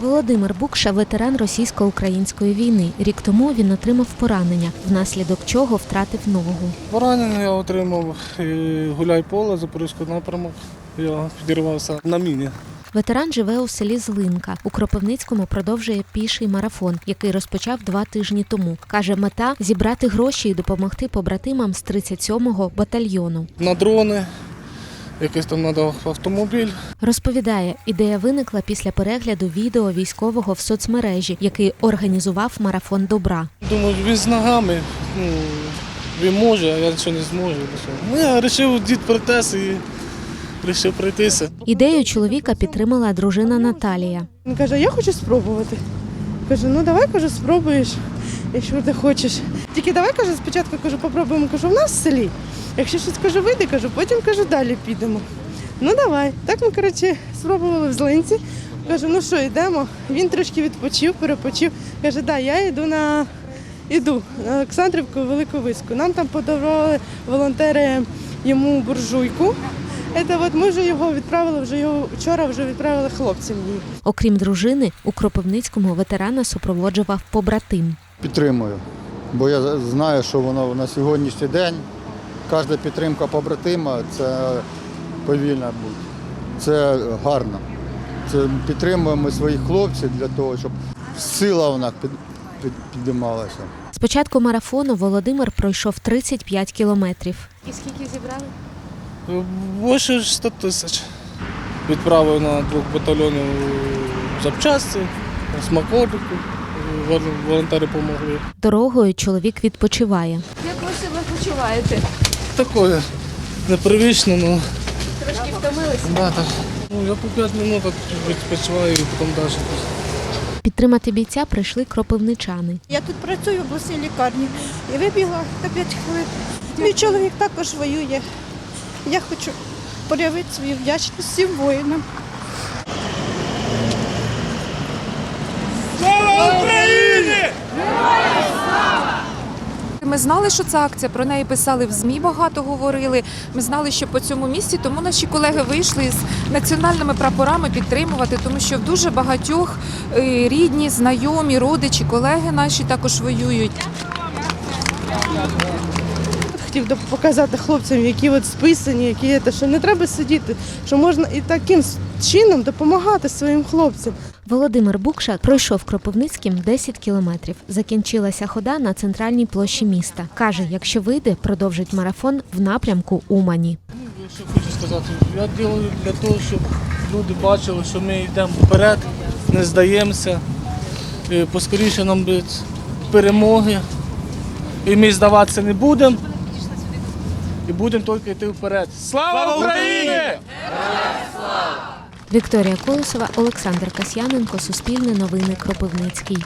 Володимир Букша ветеран російсько-української війни. Рік тому він отримав поранення, внаслідок чого втратив ногу. Поранення я отримав гуляй поле, Запорізький напрямок. Я підірвався на міні. Ветеран живе у селі Злинка. У Кропивницькому продовжує піший марафон, який розпочав два тижні тому. Каже, мета зібрати гроші і допомогти побратимам з 37-го батальйону. На дрони, якийсь там надав автомобіль. Розповідає, ідея виникла після перегляду відео військового в соцмережі, який організував марафон добра. Думаю, він з ногами. Ну, він може, а я нічого не зможу. Ну, я вирішив дід протез і вирішив пройтися. Ідею чоловіка підтримала дружина Наталія. Він каже, я хочу спробувати. Кажу, ну давай кажу, спробуєш, якщо ти хочеш. Тільки давай кажу, спочатку кажу, попробуємо, кажу, в нас в селі. Якщо щось кажу, вийде, кажу, потім кажу, далі підемо. Ну давай. Так ми, коротше, спробували в злинці. Кажу, ну що, йдемо. Він трошки відпочив, перепочив. Каже, да, я йду на іду на Олександрівку, Велику Виску. Нам там подарували волонтери йому буржуйку. Це от ми вже його відправили, вже його вчора вже відправили хлопцям її. Окрім дружини, у Кропивницькому ветерана супроводжував побратим. Підтримую, бо я знаю, що воно на сьогоднішній день кожна підтримка побратима це повільна бути. Це гарно. Це підтримуємо своїх хлопців для того, щоб сила в нас під, під, підіймалася. З початку марафону Володимир пройшов 35 кілометрів. І скільки зібрали? Більше 100 тисяч. Відправив на двох батальйонів запчасті, смаколику. Вол- Волонтери допомогли. Дорогою чоловік відпочиває. Як ви себе почуваєте? Таке непривично, ну. Трошки втомилися? Да, так. Ну, я по 5 минут відпочиваю і потім далі. Підтримати бійця прийшли кропивничани. Я тут працюю в обласній лікарні і вибігла на 5 хвилин. Мій чоловік також воює. Я хочу проявити свою вдячність всім воїнам. Ми знали, що це акція, про неї писали в ЗМІ, багато говорили. Ми знали, що по цьому місці, тому наші колеги вийшли з національними прапорами підтримувати, тому що в дуже багатьох е, рідні, знайомі, родичі, колеги наші також воюють. Хотів показати хлопцям, які от списані, які є, що не треба сидіти, що можна і таким чином допомагати своїм хлопцям. Володимир Букша пройшов Кропивницьким 10 кілометрів. Закінчилася хода на центральній площі міста. Каже, якщо вийде, продовжить марафон в напрямку Умані. Що хочу сказати, я роблю для того, щоб люди бачили, що ми йдемо вперед, не здаємося. Поскоріше нам буде перемоги. І ми здаватися не будемо. І будемо тільки йти вперед. Слава Україні! Вікторія Колосова, Олександр Касьяненко, Суспільне новини Кропивницький.